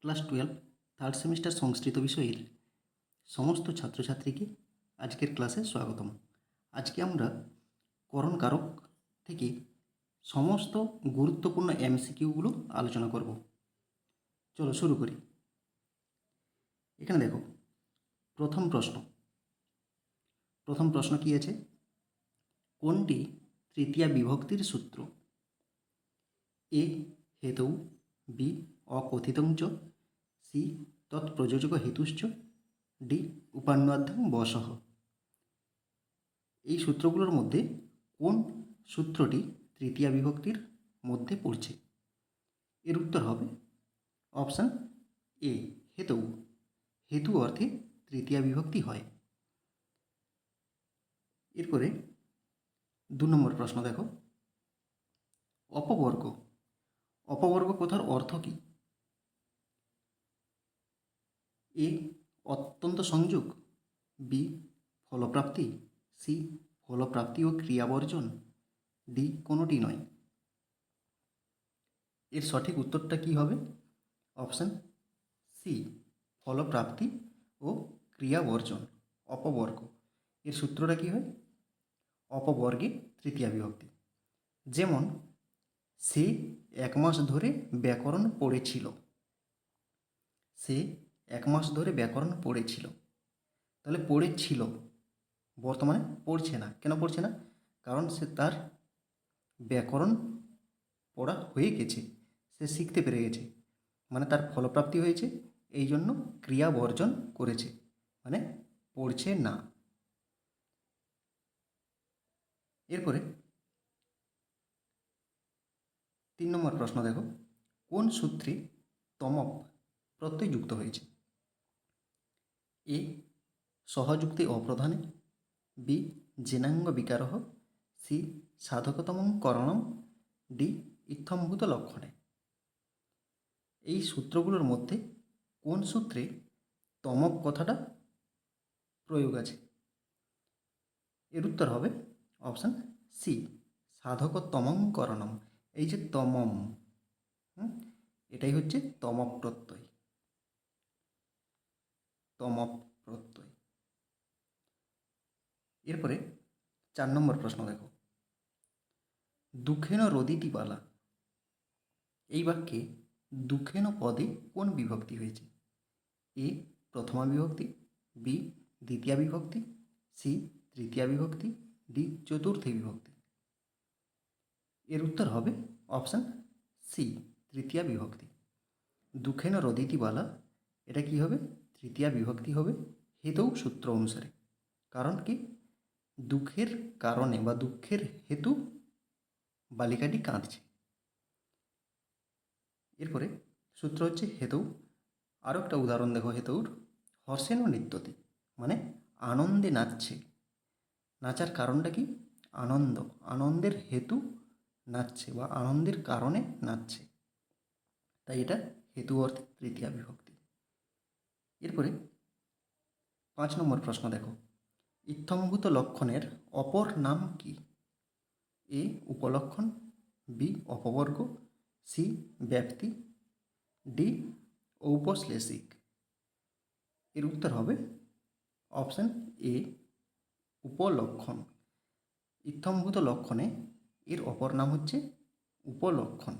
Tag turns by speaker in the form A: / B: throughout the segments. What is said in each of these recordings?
A: Class twelve third semester Sanskrit বিষয়ের সমস্ত ছাত্রছাত্রীকে আজকের ক্লাসে স্বাগতম। আজকে আমরা করণ কারক থেকে সমস্ত গুরুত্বপূর্ণ এমসিকিউগুলো আলোচনা করব। চলো শুরু করি। এখানে দেখো, প্রথম প্রশ্ন। প্রথম প্রশ্ন কি আছে? কোনটি তৃতীয়া বিভক্তির সূত্র? এ, হেতু, বি, অকথিতং চ সি তৎপ্রযোজক হেতুশ্চ, ডি উপান্নাধ্যাং বসহ। এই সূত্রগুলোর মধ্যে কোন সূত্রটি তৃতীয়া বিভক্তির মধ্যে পড়ছে? এর উত্তর হবে অপশান এ, হেতু। হেতু অর্থে তৃতীয়া বিভক্তি হয়। এরপরে দু নম্বর প্রশ্ন দেখো। অপবর্গ। অপবর্গ কথার অর্থ কী? এ অত্যন্ত সংযোগ। বি ফলপ্রাপ্তি। সি ফলপ্রাপ্তি ও ক্রিয়াবর্জন ডি কোনোটি নয়। এর সঠিক উত্তরটা কি হবে? অপশান সি ফলপ্রাপ্তি ও ক্রিয়াবর্জন অপবর্গ। এর সূত্রটা কি হয়? অপবর্গে তৃতীয়া বিভক্তি। যেমন, সে এক মাস ধরে ব্যাকরণ পড়েছিল। সে এক মাস ধরে ব্যাকরণ পড়েছিল। তাহলে পড়েছিল, বর্তমানে পড়ছে না। কেন পড়ছে না? কারণ সে তার ব্যাকরণ পড়া হয়ে গেছে, সে শিখতে পেরে গেছে। মানে তার ফলপ্রাপ্তি হয়েছে, এই জন্য ক্রিয়া বর্জন করেছে। মানে পড়ছে না। এরপরে তিন নম্বর প্রশ্ন দেখো। কোন সূত্রে তমপ প্রত্যয় যুক্ত হয়েছে? এ সহযুক্তি অপ্রধানে, বি জেনাঙ্গ বিকারহ, সি সাধকতম করণম ডি ইত্থম্ভূত লক্ষণে। এই সূত্রগুলোর মধ্যে কোন সূত্রে তমক কথাটা প্রয়োগ আছে? এর উত্তর হবে অপশান সি, সাধকতমং করণম এই যে তমম এটাই হচ্ছে তমক প্রত্যয়। তমক প্রত্যয়। এরপরে চার নম্বর প্রশ্ন দেখো। দুঃখেন রদিতি বালা। এই বাক্যে দুঃখেন পদে কোন বিভক্তি হয়েছে? এ, প্রথমা বিভক্তি, বি, দ্বিতীয়া বিভক্তি, সি, তৃতীয়া বিভক্তি, ডি, চতুর্থী বিভক্তি। এর উত্তর হবে অপশান সি, তৃতীয়া বিভক্তি। দুঃখেন রদিতিবালা এটা কি হবে? তৃতীয়া বিভক্তি হবে হেতু সূত্র অনুসারে। কারণ কি? দুঃখের কারণে বা দুঃখের হেতু বালিকাটি কাঁদছে। এরপরে সূত্র হচ্ছে হেতু। আরও একটা উদাহরণ দেখো, হেতুর। হর্ষেন নৃত্যতে মানে আনন্দে নাচছে। নাচার কারণটা কি? আনন্দ। আনন্দের হেতু নাচছে বা আনন্দের কারণে নাচছে। তাই এটা হেতু অর্থে তৃতীয়া বিভক্তি। এরপরে পাঁচ নম্বর প্রশ্ন দেখো। ইত্থম্ভূত লক্ষণের অপর নাম কি? এ, উপলক্ষণ, বি, অপবর্গ, সি ব্যক্তি ডি, ঔপশ্লেষিক। এর উত্তর হবে অপশান এ, উপলক্ষণ। ইত্থম্ভূত লক্ষণে এর অপর নাম হচ্ছে উপলক্ষণ।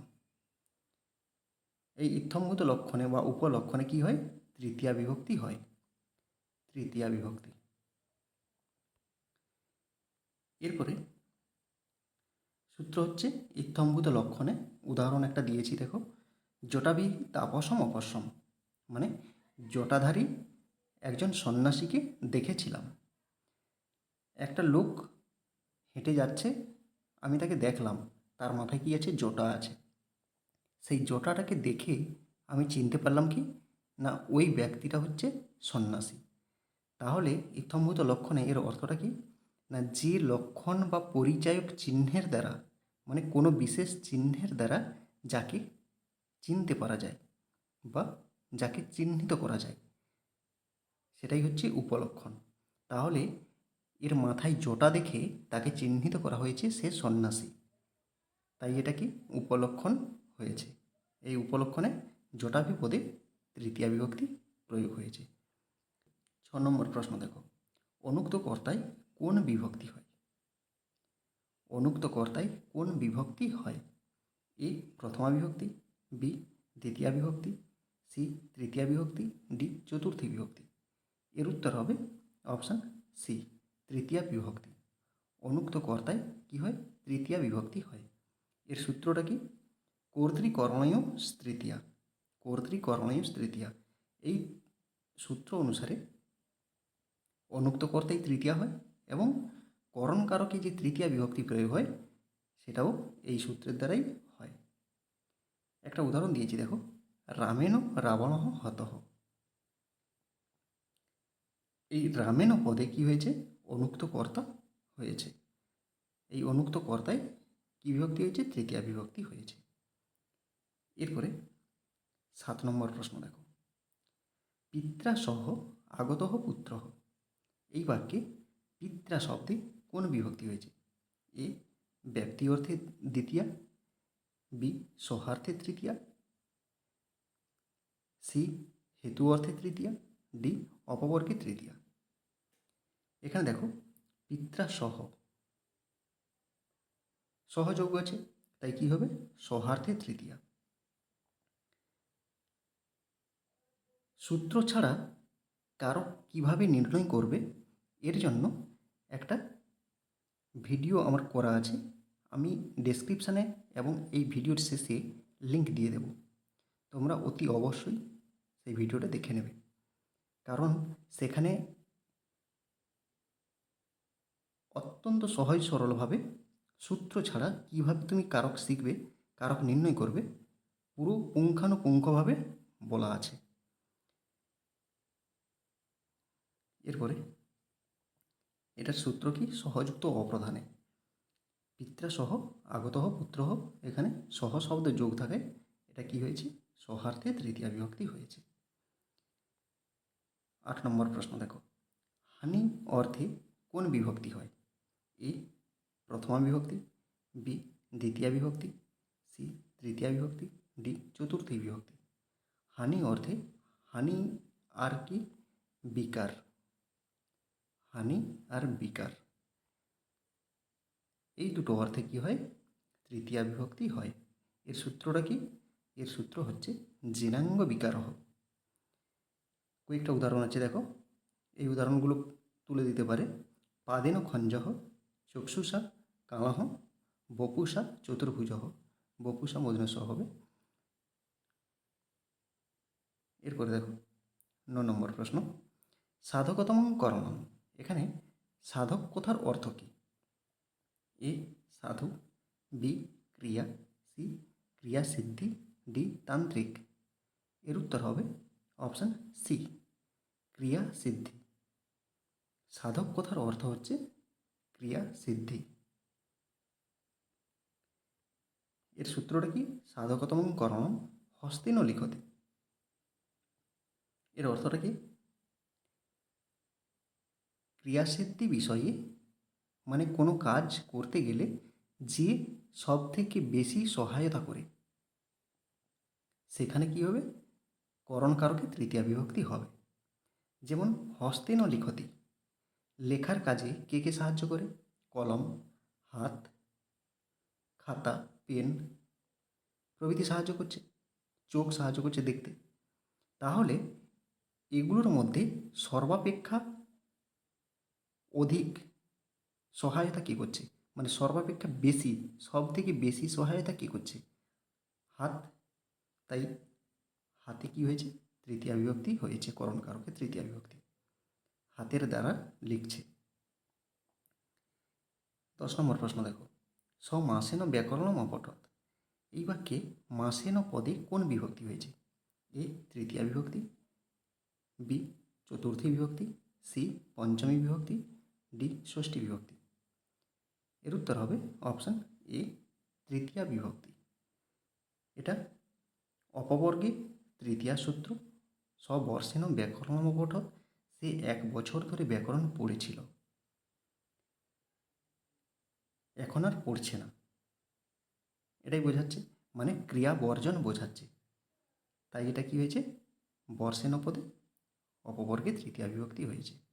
A: এই ইত্থম্ভূত লক্ষণে বা উপলক্ষণে কি হয়? তৃতীয়া বিভক্তি হয়। তৃতীয়া বিভক্তি। এরপরে সূত্র হচ্ছে ইত্থম্ভূত লক্ষণে উদাহরণ একটা দিয়েছি, দেখো। জটাবি তাপসম অপসম মানে জটাধারী একজন সন্ন্যাসীকে দেখেছিলাম। একটা লোক হেঁটে যাচ্ছে, আমি তাকে দেখলাম, তার মাথায় কী আছে? জটা আছে। সেই জটাটাকে দেখে আমি চিনতে পারলাম কি না, ওই ব্যক্তিটা হচ্ছে সন্ন্যাসী। তাহলে ইত্থম্ভূত লক্ষণে এর অর্থটা কি? না, যে লক্ষণ বা পরিচায়ক চিহ্নের দ্বারা মানে কোনো বিশেষ চিহ্নের দ্বারা যাকে চিনতে পারা যায় বা যাকে চিহ্নিত করা যায়, সেটাই হচ্ছে উপলক্ষণ। তাহলে এর মাথায় জোটা দেখে তাকে চিহ্নিত করা হয়েছে সে সন্ন্যাসী। তাই এটা কি? উপলক্ষণ হয়েছে। এই উপলক্ষণে জটা বিপদে তৃতীয়া বিভক্তি প্রয়োগ হয়েছে। ছ নম্বর প্রশ্ন দেখো অনুক্ত কর্তায় কোন বিভক্তি হয়? অনুক্ত কর্তায় কোন বিভক্তি হয়? এ প্রথমা বিভক্তি বি দ্বিতীয়া বিভক্তি সি তৃতীয়া বিভক্তি ডি চতুর্থী বিভক্তি। এর উত্তর হবে অপশান সি, তৃতীয়া বিভক্তি। অনুক্ত কর্তায় কি হয়? তৃতীয়া বিভক্তি হয়। এর সূত্রটা কি? কর্তৃকর্ণীয় তৃতীয়া কর্তৃকর্ণীয় তৃতীয়া। এই সূত্র অনুসারে অনুক্ত কর্তাই তৃতীয়া হয় এবং করণকারকে যে তৃতীয়া বিভক্তি প্রয়োগ হয়, সেটাও এই সূত্রের দ্বারাই হয়। একটা উদাহরণ দিয়েছি, দেখো। রামেণ রাবণ হতঃ। এই রামেণ পদে কি হয়েছে? অনুক্ত কর্তা হয়েছে। এই অনুক্ত কর্তায় কী বিভক্তি হয়েছে? তৃতীয়া বিভক্তি হয়েছে। এরপরে সাত নম্বর প্রশ্ন দেখো। পিত্রা সহ আগত পুত্র। এই বাক্যে পিত্রা শব্দে কোন বিভক্তি হয়েছে? এ, ব্যক্তি অর্থে দ্বিতীয়া, বি, সহার্থে তৃতীয়া, সি, হেতু অর্থে তৃতীয়া, ডি, অপবর্গে তৃতীয়া। এখানে দেখো পিত্রা সহ সহযোগ আছে, তাই কি হবে? সহার্থে তৃতীয়া। সূত্র ছাড়া কারও কীভাবে নির্ণয় করবে, এর জন্য একটা ভিডিও আমার করা আছে। আমি ডেসক্রিপশানে এবং এই ভিডিওর শেষে লিংক দিয়ে দেব। তোমরা অতি অবশ্যই সেই ভিডিওটা দেখে নেবে। কারণ সেখানে অত্যন্ত সহজ সরলভাবে সূত্র ছাড়া কীভাবে তুমি কারক শিখবে, কারক নির্ণয় করবে, পুরো পুঙ্খানুপুঙ্খভাবে বলা আছে। এরপরে, এটার সূত্র কি? সহযুক্ত অপ্রধানে পিত্রা সহ আগত পুত্র এখানে সহ শব্দ যোগ থাকে। এটা কি হয়েছে? সহার্থে তৃতীয় বিভক্তি হয়েছে। আট নম্বর প্রশ্ন দেখো। হানি অর্থে কোন বিভক্তি হয়? এ, প্রথমা বিভক্তি, বি, দ্বিতীয় বিভক্তি, সি, তৃতীয় বিভক্তি, ডি, চতুর্থী বিভক্তি। হানি অর্থে হানি আর কি? বিকার। হানি আর বিকার। এই দুটো অর্থে কি হয়? তৃতীয়া বিভক্তি হয়। এর সূত্রটা কি? এর সূত্র হচ্ছে জেনাঙ্গ বিকারহ। কয়েকটা উদাহরণ আছে, দেখো। এই উদাহরণগুলো তুলে দিতে পারে। পাদেন খঞ্জহ, চক্ষুষা কামাহ বপুষা চতুর্ভুজ বপুষা মধুনস হবে। এরপরে দেখো, ন নম্বর প্রশ্ন। সাধকতম করণম। এখানে সাধক কথার অর্থ কী? এ, সাধু, বি, ক্রিয়া, সি, ক্রিয়া সিদ্ধি, ডি, তান্ত্রিক। এর উত্তর হবে অপশান সি, ক্রিয়া সিদ্ধি। সাধক কথার অর্থ হচ্ছে ক্রিয়া সিদ্ধি। এর সূত্রটা কি? সাধকতম করণম হস্তিন লিখতে এর অর্থটা কি? ক্রিয়াসিদ্ধি বিষয়ে মানে কোনো কাজ করতে গেলে যে সব থেকে বেশি সহায়তা করে। সেখানে কি হবে? করণকারকে তৃতীয় বিভক্তি হবে। যেমন হস্তেন লিখতি। লেখার কাজে কে কে সাহায্য করে? কলম, হাত, খাতা, পেন প্রভৃতি সাহায্য করছে। চোখ সাহায্য করছে দেখতে। তাহলে এগুলোর মধ্যে সর্বাপেক্ষা অধিক সহায়তা কী করছে? মানে সর্বাপেক্ষা বেশি সব থেকে বেশি সহায়তা কী করছে? হাত, তাই হাতে কি হয়েছে? তৃতীয় বিভক্তি হয়েছে করণকারকে তৃতীয় বিভক্তি। হাতের দ্বারা লিখছে। দশ নম্বর প্রশ্ন দেখো। স মাসেন ব্যাকরণ অপঠত এই বাক্যে মাসেন পদে কোন বিভক্তি হয়েছে? এ তৃতীয় বিভক্তি, বি চতুর্থী বিভক্তি, সি পঞ্চমী বিভক্তি ডি ষষ্ঠী বিভক্তি। এর উত্তর হবে অপশান এ, তৃতীয়া বিভক্তি। এটা অপবর্গে তৃতীয়া সূত্র সবর্ষেন ব্যাকরণ পঠত সে এক বছর ধরে ব্যাকরণ পড়েছিল। এখন আর পড়ছে না। এটাই বোঝাচ্ছে মানে ক্রিয়া বর্জন বোঝাচ্ছে। তাই এটা কি হয়েছে? বর্ষেন পদে অপবর্গে তৃতীয়া বিভক্তি হয়েছে।